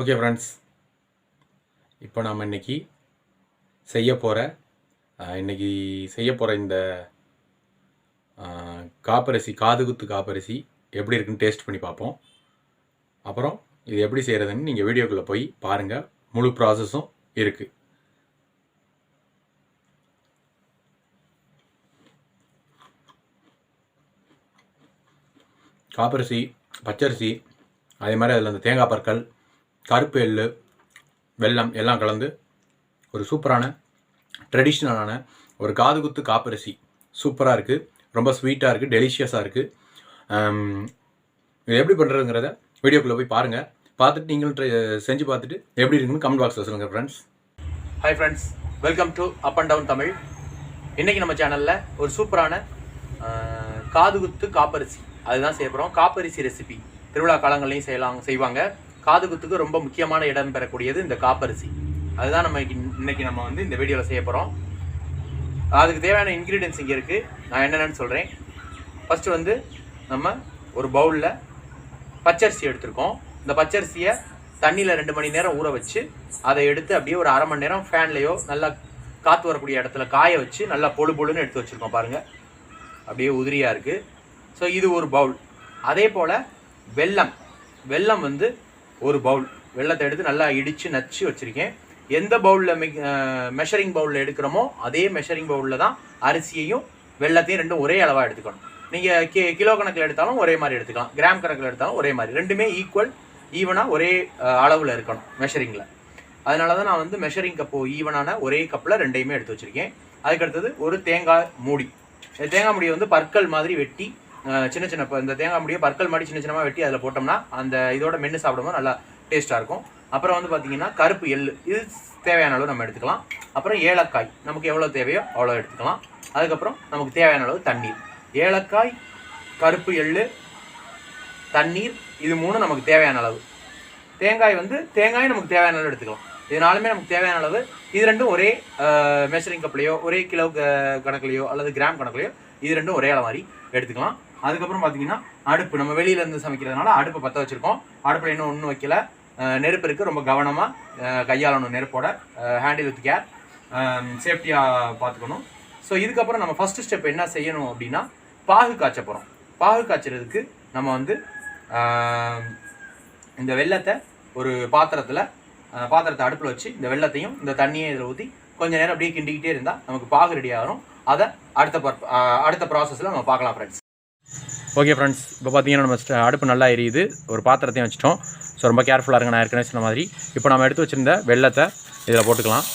Okay friends இப்போ நாம் இன்னைக்கு செய்ய போகிற இன்னைக்கு செய்ய போகிற இந்த காப்பரிசி காதுகுத்து காப்பரிசி எப்படி இருக்குன்னு டேஸ்ட் பண்ணி பார்ப்போம். அப்புறம் இது எப்படி செய்கிறதுன்னு நீங்கள் வீடியோக்குள்ளே போய் பாருங்கள் முழு ப்ராசஸும் இருக்குது காப்பரிசி பச்சரிசி அதே மாதிரி அதில் அந்த தேங்காய் பற்கள் கருப்பு எள்ளு வெல்லம் எல்லாம் கலந்து ஒரு சூப்பரான ட்ரெடிஷ்னலான ஒரு காதுகுத்து காப்பரிசி. சூப்பராக இருக்குது ரொம்ப ஸ்வீட்டாக இருக்குது டெலிஷியஸாக இருக்குது இது எப்படி பண்ணுறதுங்கிறத வீடியோக்குள்ளே போய் பாருங்கள் பார்த்துட்டு நீங்களும் try- செஞ்சு பார்த்துட்டு எப்படி இருக்குன்னு கமெண்ட் பாக்ஸில் சொல்லுங்கள் friends hi friends welcome to up and down Tamil இன்றைக்கி நம்ம சேனலில் ஒரு சூப்பரான காதுகுத்து காப்பரிசி. அதுதான் செய்ய போகிறோம் காப்பரிசி ரெசிபி திருவிழா காலங்கள்லையும் செய்யலாம் செய்வாங்க. காதுகுத்துக்கு ரொம்ப முக்கியமான இடம் பெறக்கூடியது இந்த காப்பரிசி. அதுதான் நம்ம இன்னைக்கு- நம்ம வந்து இந்த வீடியோவில் செய்ய போகிறோம் அதுக்கு தேவையான இன்க்ரீடியன்ஸ் இங்கே இருக்குது நான் என்னென்னு சொல்கிறேன் ஃபஸ்ட்டு வந்து நம்ம ஒரு பவுலில் பச்சரிசி எடுத்திருக்கோம். இந்த பச்சரிசியை தண்ணியில் ரெண்டு மணி நேரம் ஊற வச்சு அதை எடுத்து அப்படியே ஒரு அரை மணி நேரம் ஃபேன்லேயோ நல்லா காற்று வரக்கூடிய இடத்துல காய வச்சு நல்லா பொழு பொழுன்னு எடுத்து வச்சுருக்கோம் பாருங்கள் அப்படியே உதிரியாக இருக்குது ஸோ இது ஒரு பவுல் அதே போல் வெல்லம். வெல்லம் வந்து ஒரு பவுல் வெல்லத்தை எடுத்து நல்லா இடித்து நச்சு வச்சுருக்கேன். எந்த பவுலில் மெஷரிங் பவுலில் எடுக்கிறோமோ அதே மெஷரிங் பவுலில் தான் அரிசியையும் வெல்லத்தையும் ரெண்டும் ஒரே அளவாக எடுத்துக்கணும். நீங்கள் கி கிலோ கணக்கில் எடுத்தாலும் ஒரே மாதிரி எடுத்துக்கலாம். கிராம் கணக்கில் எடுத்தாலும் ஒரே மாதிரி. ரெண்டுமே ஈக்குவல் ஈவனாக ஒரே அளவில் இருக்கணும் மெஷரிங்கில் அதனால தான் நான் வந்து மெஷரிங் கப்பு ஈவனான ஒரே கப்பில் ரெண்டையுமே எடுத்து வச்சுருக்கேன். அதுக்கடுத்தது ஒரு தேங்காய் மூடி. தேங்காய் மூடியை வந்து பற்கள் மாதிரி வெட்டி சின்ன சின்ன இப்போ இந்த தேங்காய் முடியை பற்கள் மாதிரி சின்ன சின்னமாக வெட்டி அதில் போட்டோம்னா அந்த இதோட மென்று சாப்பிடும்போது நல்லா டேஸ்ட்டாக இருக்கும். அப்புறம் வந்து பார்த்தீங்கன்னா கருப்பு எள் இது தேவையான அளவு நம்ம எடுத்துக்கலாம். அப்புறம் ஏலக்காய். நமக்கு எவ்வளோ தேவையோ அவ்வளோ எடுத்துக்கலாம். அதுக்கப்புறம் நமக்கு தேவையான அளவு தண்ணீர். ஏலக்காய் கருப்பு எள்ளு தண்ணீர் இது மூணு நமக்கு தேவையான அளவு. தேங்காய் வந்து தேங்காய் நமக்கு தேவையான அளவு எடுத்துக்கலாம். இதனாலுமே நமக்கு தேவையான அளவு இது ரெண்டும் ஒரே மெஷரிங் கப்லையோ ஒரே கிலோ கணக்குலையோ அல்லது கிராம் கணக்குலையோ இது ரெண்டும் ஒரே அளவு மாதிரி எடுத்துக்கலாம். அதுக்கப்புறம் பார்த்தீங்கன்னா அடுப்பு நம்ம வெளியில இருந்து சமைக்கிறதுனால அடுப்பை பற்ற வச்சிருக்கோம். அடுப்பில் இன்னும் ஒன்றும் வைக்கல. நெருப்பு இருக்கு. ரொம்ப கவனமாக கையாளணும் நெருப்போட ஹேண்டில் வித் கேர் சேஃப்டியாக பார்த்துக்கணும் ஸோ இதுக்கப்புறம் நம்ம ஃபஸ்ட்டு ஸ்டெப் என்ன செய்யணும் அப்படின்னா பாகு காய்ச்ச போகிறோம் பாகு காய்ச்சறதுக்கு நம்ம வந்து இந்த வெள்ளத்தை ஒரு பாத்திரத்தில் பாத்திரத்தை அடுப்பில் வச்சு இந்த வெள்ளத்தையும் இந்த தண்ணியை இதில் ஊற்றி கொஞ்சம் நேரம் அப்படியே கிண்டிக்கிட்டே இருந்தால் நமக்கு பாகு ரெடி ஆகும். அதை அடுத்த பர்- அடுத்த ப்ராசஸில் நம்ம பார்க்கலாம் ஃப்ரெண்ட்ஸ் ஓகே ஃப்ரெண்ட்ஸ் இப்போ பார்த்தீங்கன்னா நம்ம அடுப்பு நல்லா எரியுது. ஒரு பாத்திரத்தையும் வச்சிட்டோம். ஸோ ரொம்ப கேர்ஃபுல்லாக இருங்க. நான் ஏற்கனவே சொன்ன மாதிரி. இப்போ நம்ம எடுத்து வச்சிருந்த வெள்ளத்தை இதில் போட்டுக்கலாம்.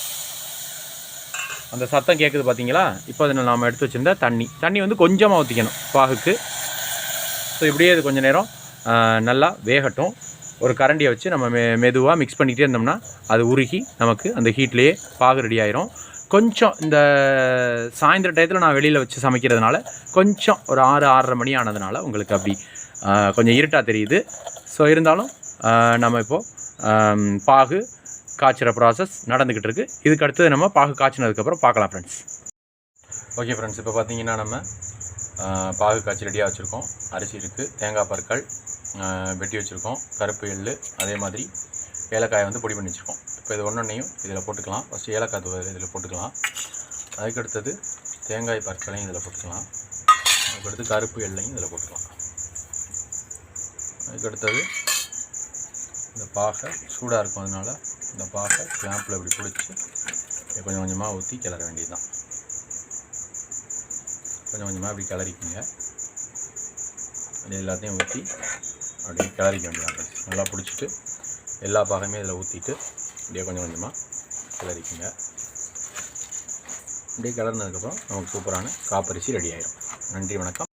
அந்த சத்தம் கேட்குது பார்த்தீங்களா இப்போ அதில் நாம் எடுத்து வச்சிருந்த தண்ணி. தண்ணி வந்து கொஞ்சமாக ஊற்றிக்கணும் பாகுக்கு. ஸோ இப்படியே இது கொஞ்சம் நேரம் நல்லா வேகட்டும். ஒரு கரண்டியை வச்சு நம்ம மெ மெதுவாக மிக்ஸ் பண்ணிக்கிட்டே இருந்தோம்னா அது உருகி நமக்கு அந்த ஹீட்லேயே பாகு ரெடி ஆயிரும். கொஞ்சம் இந்த சாயந்தர டயத்தில் நான் வெளியில் வச்சு சமைக்கிறதுனால கொஞ்சம் ஒரு ஆறு ஆறரை மணி ஆனதுனால உங்களுக்கு அப்படி கொஞ்சம் இருட்டாக தெரியுது. ஸோ இருந்தாலும் நம்ம இப்போது பாகு காய்ச்சுற ப்ராசஸ் நடந்துக்கிட்டு இருக்குது இதுக்கு அடுத்தது நம்ம பாகு காய்ச்சினதுக்கப்புறம் பார்க்கலாம் ஃப்ரெண்ட்ஸ் ஓகே ஃப்ரெண்ட்ஸ் இப்போ பார்த்தீங்கன்னா நம்ம பாகு காய்ச்சி ரெடியாக வச்சுருக்கோம். அரிசி இருக்குது தேங்காய் பற்கள் வெட்டி வச்சுருக்கோம். கருப்பு எள்ளு அதே மாதிரி ஏலக்காயை வந்து பொடி பண்ணி வச்சுருக்கோம். இப்போ இது ஒன்றொன்னையும் இதில் போட்டுக்கலாம். ஃபஸ்ட்டு ஏலக்காய் தூள் இதில் போட்டுக்கலாம். அதுக்கடுத்தது தேங்காய் பற்களையும் இதில் போட்டுக்கலாம். அதுக்கடுத்து கருப்பு எள்ளையும் இதில் போட்டுக்கலாம். அதுக்கடுத்தது இந்த பாகை சூடாக இருக்கும் அதனால இந்த பாகை கிளாம்பில் இப்படி பிடிச்சி கொஞ்சம் கொஞ்சமாக ஊற்றி கிளற வேண்டியது தான் கொஞ்சம் கொஞ்சமாக இப்படி கிளறிக்குங்க. எல்லாத்தையும் ஊற்றி அப்படியே கிளறிக்க வேண்டியதான் நல்லா பிடிச்சிட்டு எல்லா பாகமே இதில் ஊற்றிட்டு அப்படியே கொஞ்சம் கொஞ்சமாக கிளறிக்குங்க. அப்படியே கிளறினதுக்கப்புறம் நமக்கு சூப்பரான காப்பரிசி ரெடி ஆயிடும் நன்றி வணக்கம்.